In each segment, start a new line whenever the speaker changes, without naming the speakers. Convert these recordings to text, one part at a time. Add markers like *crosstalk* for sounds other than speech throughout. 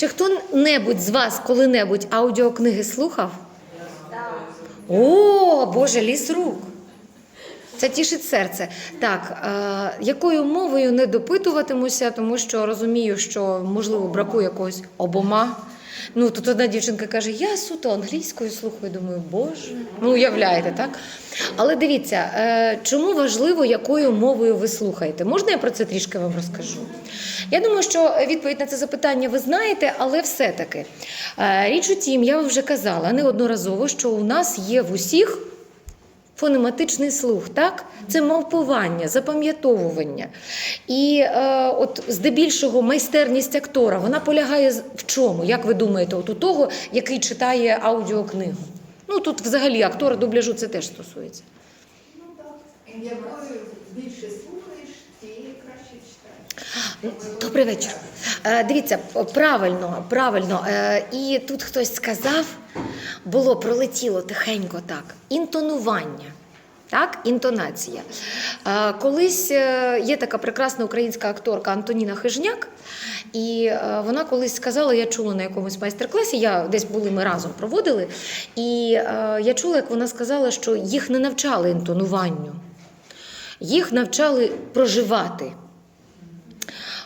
Чи хто-небудь з вас коли-небудь аудіокниги слухав? О, Боже, ліс рук. Це тішить серце. Так, е, якою мовою не допитуватимуся, тому що розумію, що можливо бракує якогось обома. Ну, тут одна дівчинка каже: я суто англійською слухаю. Думаю, Боже, ну уявляєте, так? Але дивіться, е, чому важливо, якою мовою ви слухаєте? Можна я про це трішки вам розкажу? Я думаю, що відповідь на це запитання ви знаєте, але все-таки е, річ у тім, я вам вже казала неодноразово, що у нас є в усіх фонематичний слух, так? Це мавпування, запам'ятовування. І е, от здебільшого майстерність актора вона полягає в чому? Як ви думаєте, от у того, який читає аудіокнигу? Ну тут взагалі актора дубляжу це теж стосується.
Ну так. Якою більше слухаєш, тією краще читаєш.
Добрий вечір. Е, дивіться, правильно, правильно. Е, і тут хтось сказав, було пролетіло тихенько так. Інтонування. Так, інтонація. Колись е, є така прекрасна українська акторка Антоніна Хижняк, і е, вона колись сказала, я чула на якомусь майстер-класі, я десь були ми разом проводили, і е, я чула, як вона сказала, що їх не навчали інтонуванню, їх навчали проживати.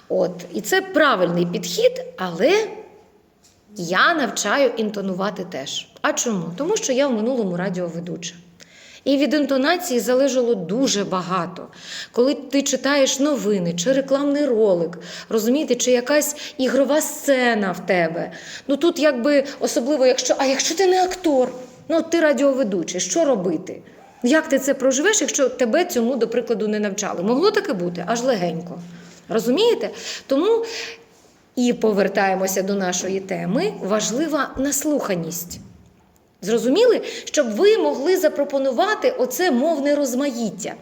От, і це правильний підхід, але я навчаю інтонувати теж. А чому? Тому що я в минулому радіоведуча. І від інтонації залежало дуже багато. Коли ти читаєш новини чи рекламний ролик, розумієте, чи якась ігрова сцена в тебе. Ну тут якби особливо, якщо, а якщо ти не актор, ну ти радіоведучий, що робити? Як ти це проживеш, якщо тебе цьому, до прикладу, не навчали? Могло таке бути аж легенько. Розумієте? Тому і повертаємося до нашої теми. Важлива наслуханість. Зрозуміли, щоб ви могли запропонувати оце мовне розмаїття.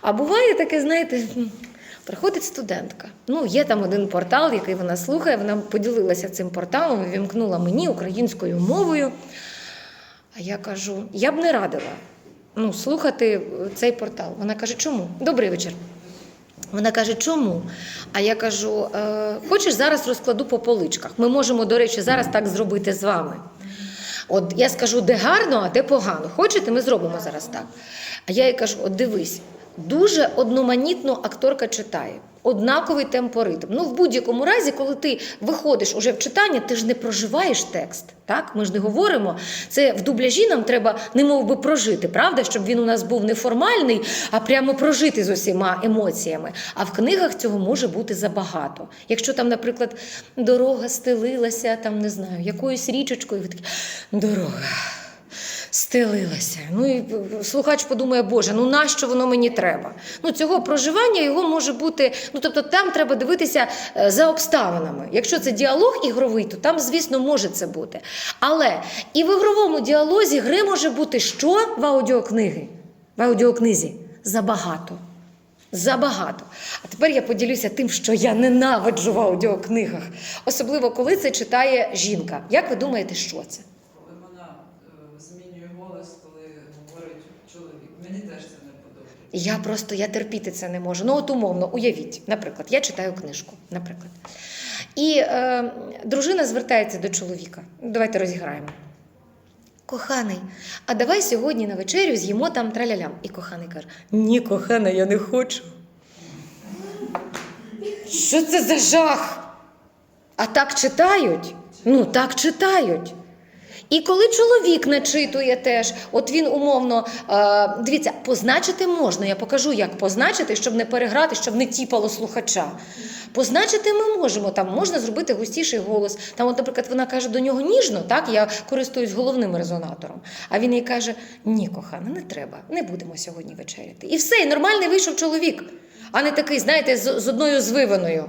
А буває таке, знаєте, приходить студентка. Ну, є там один портал, який вона слухає. Вона поділилася цим порталом, вімкнула мені українською мовою. А я кажу: я б не радила ну, слухати цей портал. Вона каже, чому? Добрий вечір. Вона каже, чому? А я кажу: е, хочеш зараз розкладу по поличках. Ми можемо, до речі, зараз так зробити з вами. От я скажу, де гарно, а де погано. Хочете, ми зробимо зараз так. А я їй кажу: от дивись, дуже одноманітно акторка читає. Однаковий темпоритм. Ну, в будь-якому разі, коли ти виходиш уже в читання, ти ж не проживаєш текст. Так? Ми ж не говоримо. Це в дубляжі нам треба немов би прожити, правда? Щоб він у нас був не формальний, а прямо прожити з усіма емоціями. А в книгах цього може бути забагато. Якщо там, наприклад, дорога стелилася, там не знаю, якоюсь річечкою, ви такі дорога. Стелилася. Ну і слухач подумає, Боже, ну нащо воно мені треба? Ну цього проживання його може бути. Ну тобто там треба дивитися е, за обставинами. Якщо це діалог ігровий, то там, звісно, може це бути. Але і в ігровому діалозі гри може бути що в аудіокниги? В аудіокнизі забагато. Забагато. А тепер я поділюся тим, що я ненавиджу в аудіокнигах. Особливо, коли це читає жінка. Як ви думаєте, що це?
Коли вона е, змінює голос, коли говорить чоловік. Мені теж це не подобається.
Я просто я терпіти це не можу. Ну, от умовно, уявіть, наприклад, я читаю книжку, наприклад. І е, дружина звертається до чоловіка. Давайте розіграємо. Коханий, а давай сьогодні на вечерю з'їмо там тралялям. І коханий каже: Ні, кохана, я не хочу. Що це за жах? А так читають? Ну, так читають. І коли чоловік начитує теж, от він умовно, е, дивіться, позначити можна. Я покажу, як позначити, щоб не переграти, щоб не тіпало слухача. Позначити ми можемо, там можна зробити густіший голос. Там, от, наприклад, вона каже до нього ніжно, так, я користуюсь головним резонатором. А він їй каже: Ні, кохана, не треба, не будемо сьогодні вечеряти. І все, і нормальний вийшов чоловік, а не такий, знаєте, з, з одною звиваною.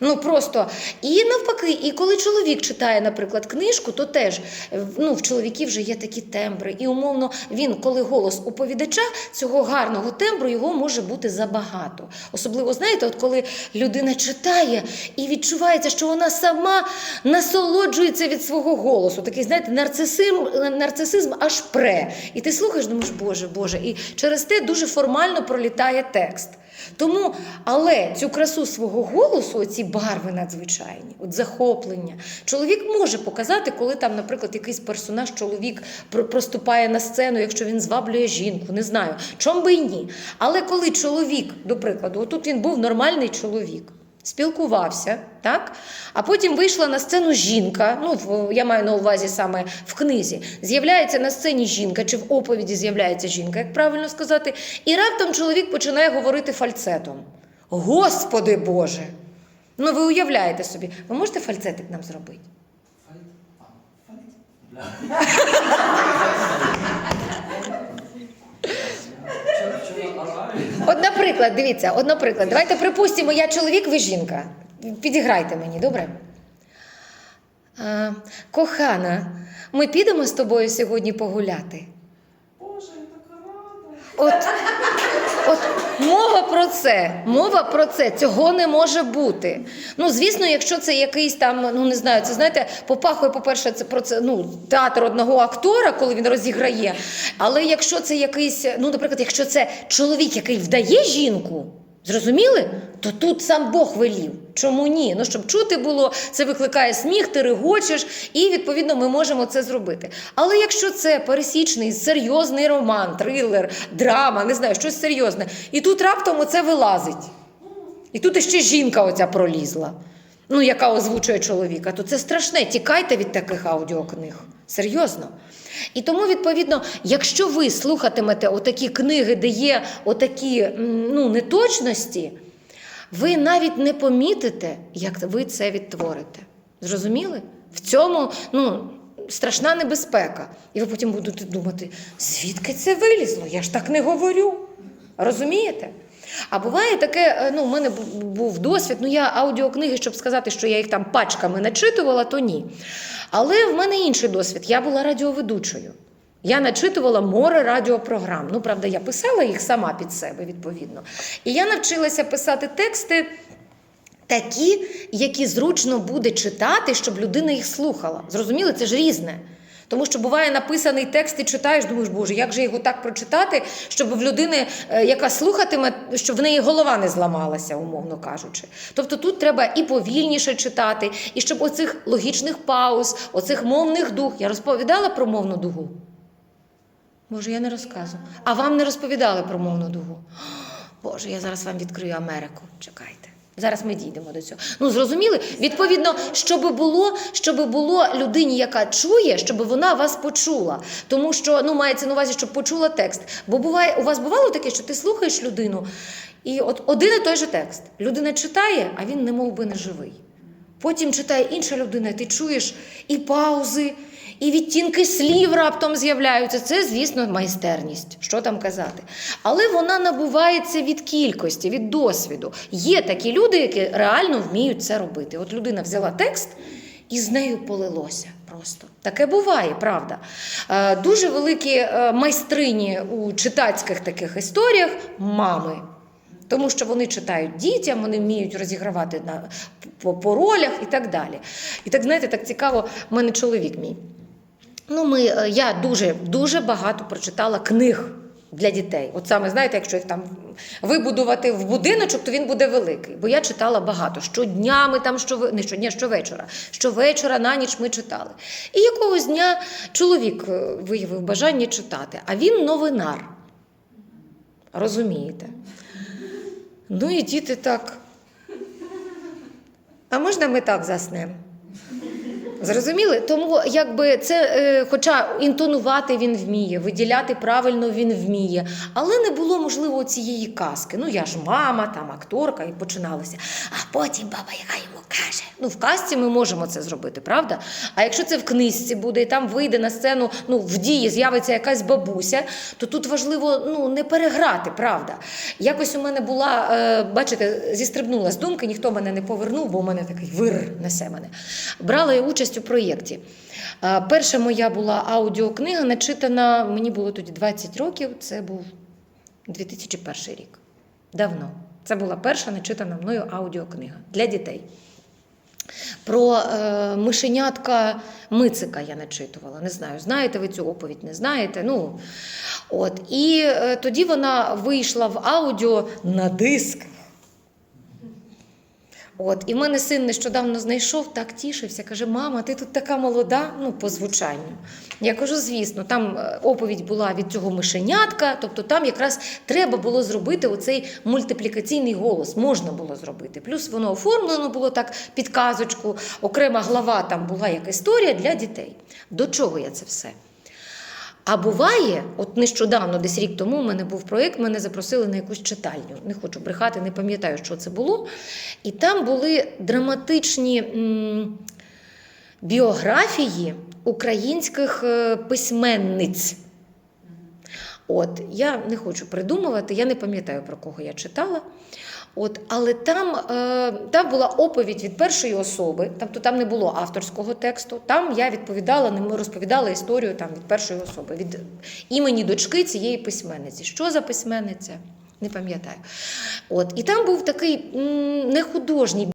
Ну просто і навпаки, і коли чоловік читає, наприклад, книжку, то теж е, ну, в чоловіків вже є такі тембри. І умовно він, коли голос оповідача, цього гарного тембру його може бути забагато. Особливо, знаєте, от коли людина читає і відчувається, що вона сама насолоджується від свого голосу. Такий, знаєте, нарцисизм, нарцисизм аж пре. І ти слухаєш, думаєш, Боже, Боже, і через те дуже формально пролітає текст. Тому, але цю красу свого голосу, ці барви надзвичайні, от захоплення, чоловік може показати, коли там, наприклад, якийсь персонаж, чоловік про- проступає на сцену, якщо він зваблює жінку, не знаю, чом би і ні. Але коли чоловік, до прикладу, отут він був нормальний чоловік. Спілкувався, так? А потім вийшла на сцену жінка. Ну, я маю на увазі саме в книзі. З'являється на сцені жінка, чи в оповіді з'являється жінка, як правильно сказати. І раптом чоловік починає говорити фальцетом. Господи Боже! Ну, ви уявляєте собі, ви можете фальцетик нам зробити? *laughs* От, наприклад, дивіться, от, наприклад, давайте припустимо, я чоловік, ви жінка. Підіграйте мені, добре? А, кохана, ми підемо з тобою сьогодні погуляти.
Боже, я така рада.
От, от мова про це, мова про це, цього не може бути. Ну, звісно, якщо це якийсь там, ну не знаю, це знаєте, попахує, по-перше, це про це ну, театр одного актора, коли він розіграє. Але якщо це якийсь, ну, наприклад, якщо це чоловік, який вдає жінку. Зрозуміли? То тут сам Бог велів. Чому ні? Ну, щоб чути було, це викликає сміх, ти регочеш, і відповідно ми можемо це зробити. Але якщо це пересічний, серйозний роман, трилер, драма, не знаю, щось серйозне, і тут раптом оце вилазить. І тут іще жінка оця пролізла, ну, яка озвучує чоловіка, то це страшне. Тікайте від таких аудіокниг. Серйозно. І тому, відповідно, якщо ви слухатимете отакі книги, де є отакі ну, неточності, ви навіть не помітите, як ви це відтворите. Зрозуміли? В цьому ну, страшна небезпека. І ви потім будете думати, звідки це вилізло? Я ж так не говорю. Розумієте? А буває таке, е, ну, в мене був досвід, ну я аудіокниги, щоб сказати, що я їх там пачками начитувала, то ні. Але в мене інший досвід. Я була радіоведучою. Я начитувала море радіопрограм. Ну, правда, я писала їх сама під себе, відповідно. І я навчилася писати тексти такі, які зручно буде читати, щоб людина їх слухала. Зрозуміли, це ж різне. Тому що буває написаний текст, ти читаєш, думаєш, боже, як же його так прочитати, щоб в людини, е, яка слухатиме, щоб в неї голова не зламалася, умовно кажучи. Тобто тут треба і повільніше читати, і щоб оцих логічних пауз, оцих мовних дух. Я розповідала про мовну дугу. Може, я не розказую. А вам не розповідали про мовну дугу? Боже, я зараз вам відкрию Америку. Чекайте. Зараз ми дійдемо до цього. Ну зрозуміли? Відповідно, щоб було, щоб було людині, яка чує, щоб вона вас почула. Тому що ну мається на увазі, щоб почула текст. Бо буває, у вас бувало таке, що ти слухаєш людину, і от один і той же текст. Людина читає, а він не мов би не живий. Потім читає інша людина, і ти чуєш і паузи, і відтінки слів раптом з'являються. Це, звісно, майстерність, що там казати. Але вона набувається від кількості, від досвіду. Є такі люди, які реально вміють це робити. От людина взяла текст і з нею полилося. Просто таке буває, правда. Е, Дуже великі е, майстрині у читацьких таких історіях мами. Тому що вони читають дітям, вони вміють розігравати на, по, по ролях і так далі. І так, знаєте, так цікаво, в мене чоловік мій. Ну, ми, е, я дуже, дуже багато прочитала книг для дітей. От саме, знаєте, якщо їх там вибудувати в будиночок, то він буде великий. Бо я читала багато. Щодня ми там, що, не щодня, щовечора. Щовечора на ніч ми читали. І якогось дня чоловік е, виявив бажання читати, а він новинар. Розумієте? Ну і діти так. А можна ми так заснемо? Зрозуміли? Тому якби це, е, хоча інтонувати він вміє, виділяти правильно він вміє, але не було можливо цієї казки. Ну я ж мама, там акторка, і починалося. А потім баба, яка йому каже. Ну, в казці ми можемо це зробити, правда? А якщо це в книжці буде, і там вийде на сцену, ну в дії з'явиться якась бабуся, то тут важливо ну не переграти, правда. Якось у мене була, е, бачите, зістрибнула з думки, ніхто мене не повернув, бо у мене такий вир несе мене. Брала я участь у проєкті. Е, Перша моя була аудіокнига, начитана, мені було тоді 20 років, це був 2001 рік. Давно. Це була перша начитана мною аудіокнига для дітей. Про е, мишенятка Мицика я начитувала. Не знаю, знаєте ви цю оповідь, не знаєте. Ну, от. І е, тоді вона вийшла в аудіо на диск. От, і в мене син нещодавно знайшов, так тішився. Каже: Мама, ти тут така молода, ну, по звучанню. Я кажу, звісно, там е, оповідь була від цього мишенятка, тобто там якраз треба було зробити оцей мультиплікаційний голос. Можна було зробити. Плюс воно оформлено було так під казочку, окрема глава там була як історія для дітей. До чого я це все? А буває, от нещодавно, десь рік тому, у мене був проєкт, мене запросили на якусь читальню. Не хочу брехати, не пам'ятаю, що це було. І там були драматичні м, біографії українських е, письменниць. От, я не хочу придумувати, я не пам'ятаю, про кого я читала. От, але там, е, там була оповідь від першої особи, тобто там не було авторського тексту. Там я відповідала, розповідала історію там, від першої особи, від імені дочки цієї письменниці. Що за письменниця? Не пам'ятаю. От, і там був такий не художній